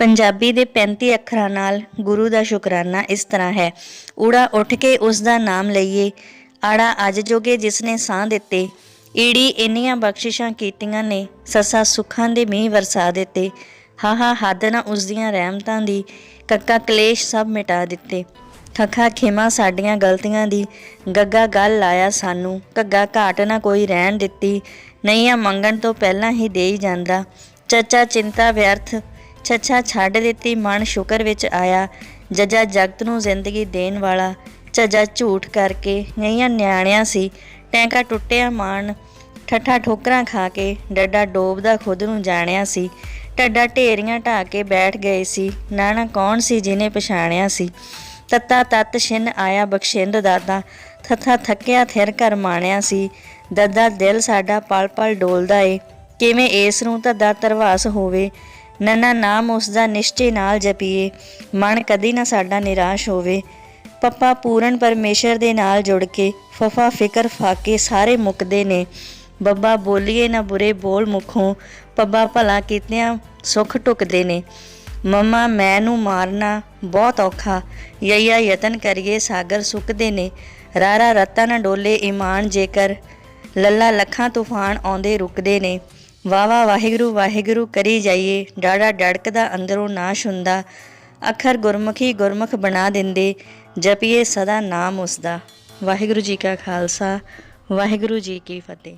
ਪੰਜਾਬੀ ਦੇ 35 ਅੱਖਰਾਂ ਨਾਲ ਗੁਰੂ ਦਾ ਸ਼ੁਕਰਾਨਾ ਇਸ ਤਰ੍ਹਾਂ ਹੈ। ਊੜਾ ਉੱਠ ਕੇ ਉਸ ਦਾ ਨਾਮ ਲਈਏ। ਆੜਾ ਅੱਜ ਜੋਗੇ ਜਿਸ ਨੇ ਸਾਹ ਦਿੱਤੇ। ਈੜੀ ਇੰਨੀਆਂ ਬਖਸ਼ਿਸ਼ਾਂ ਕੀਤੀਆਂ ਨੇ, ਸੱਸਾ ਸੁੱਖਾਂ ਦੇ ਮੀਂਹ ਵਰਸਾ ਦਿੱਤੇ। ਹਾਹਾ, ਹੱਦ ਨਾ ਉਸ ਦੀਆਂ ਰਹਿਮਤਾਂ ਦੀ, ਕੱਕਾ ਕਲੇਸ਼ ਸਭ ਮਿਟਾ ਦਿੱਤੇ। ਖਖਾ ਖਿਮਾ ਸਾਡੀਆਂ ਗਲਤੀਆਂ ਦੀ, ਗੱਗਾ ਗੱਲ ਲਾਇਆ ਸਾਨੂੰ। ਘੱਗਾ ਘਾਟ ਨਾ ਕੋਈ ਰਹਿਣ ਦਿੱਤੀ ਨਹੀਂ ਆ ਮੰਗਣ ਤੋਂ ਪਹਿਲਾਂ ਹੀ ਦੇ ਹੀ ਜਾਂਦਾ। ਚੱਚਾ ਚਿੰਤਾ ਵਿਅਰਥ ਛੱਛਾ ਛੱਡ ਦਿੱਤੀ, ਮਨ ਸ਼ੁਕਰ ਵਿੱਚ ਆਇਆ। ਜੱਜਾ ਜਗਤ ਨੂੰ ਜ਼ਿੰਦਗੀ ਦੇਣ ਵਾਲਾ, ਝੱਜਾ ਝੂਠ ਕਰਕੇ ਨਈਆਂ ਨਿਆਣਿਆਂ ਸੀ। ਟੈਂਕਾ ਟੁੱਟਿਆ ਮਾਨ ਠੱਠਾ ਠੋਕਰਾਂ ਖਾ ਕੇ, ਡੱਡਾ ਡੋਬਦਾ ਖੁਦ ਨੂੰ ਜਾਣਿਆ ਸੀ। ਟੱਡਾ ਢੇਰੀਆਂ ਢਾ ਕੇ ਬੈਠ ਗਏ ਸੀ। ਨਾਣਾ ਕੌਣ ਸੀ ਜਿਨੇ ਪਛਾਣਿਆ ਸੀ? ਤੱਤਾ ਤਤ ਛਿਨ ਆਇਆ ਬਖਸ਼ਿੰਦ ਦਾਦਾ। ਥੱਥਾ ਥੱਕਿਆ, ਥਿਰ ਕਰ ਮਾਣਿਆ ਸੀ। ਦੱਦਾ ਦਿਲ ਸਾਡਾ ਪਲ ਪਲ ਡੋਲਦਾ ਏ। ਕਿਵੇਂ ਇਸ ਨੂੰ ਤੱਦਾ ਤਰਵਾਸ ਹੋਵੇ? ਨੰਨਾ ਨਾਮ ਉਸ ਦਾ ਨਿਸ਼ਚੇ ਨਾਲ ਜਪੀਏ। ਮਨ ਕਦੀ ਨਾ ਸਾਡਾ ਨਿਰਾਸ਼ ਹੋਵੇ। ਪੱਪਾ ਪੂਰਨ ਪਰਮੇਸ਼ਰ ਦੇ ਨਾਲ ਜੁੜ ਕੇ ਫਫਾ ਫਿਕਰ ਫਾਕੇ ਸਾਰੇ ਮੁੱਕਦੇ ਨੇ। ਬੱਬਾ ਬੋਲੀਏ ਨਾ ਬੁਰੇ ਬੋਲ ਮੁਖੋਂ। ਪੱਬਾ ਭਲਾ ਕੀਤਿਆਂ ਸੁੱਖ ਟੁਕਦੇ ਨੇ। ਮੰਮਾ ਮੈਂ ਨੂੰ ਮਾਰਨਾ ਬਹੁਤ ਔਖਾ। ਯਈਆ ਯਤਨ ਕਰੀਏ ਸਾਗਰ ਸੁੱਕਦੇ ਨੇ। ਰਾਰਾ ਰਤਾ ਨਾ ਡੋਲੇ ਈਮਾਨ ਜੇਕਰ। ਲੱਲਾ ਲੱਖਾਂ ਤੂਫਾਨ ਆਉਂਦੇ ਰੁਕਦੇ ਨੇ। ਵਾਵਾ ਵਾਹਿਗੁਰੂ ਵਾਹਿਗੁਰੂ ਕਰੀ ਜਾਈਏ। ਡਾੜਾ ਡੜਕਦਾ, ਅੰਦਰੋਂ ਨਾਸ਼ ਹੁੰਦਾ। ਅੱਖਰ ਗੁਰਮੁਖੀ ਗੁਰਮੁਖ ਬਣਾ ਦਿੰਦੇ। ਜਪੀਏ ਸਦਾ ਨਾਮ ਉਸਦਾ। ਵਾਹਿਗੁਰੂ ਜੀ ਕਾ ਖਾਲਸਾ, ਵਾਹਿਗੁਰੂ ਜੀ ਕੀ ਫਤਿਹ।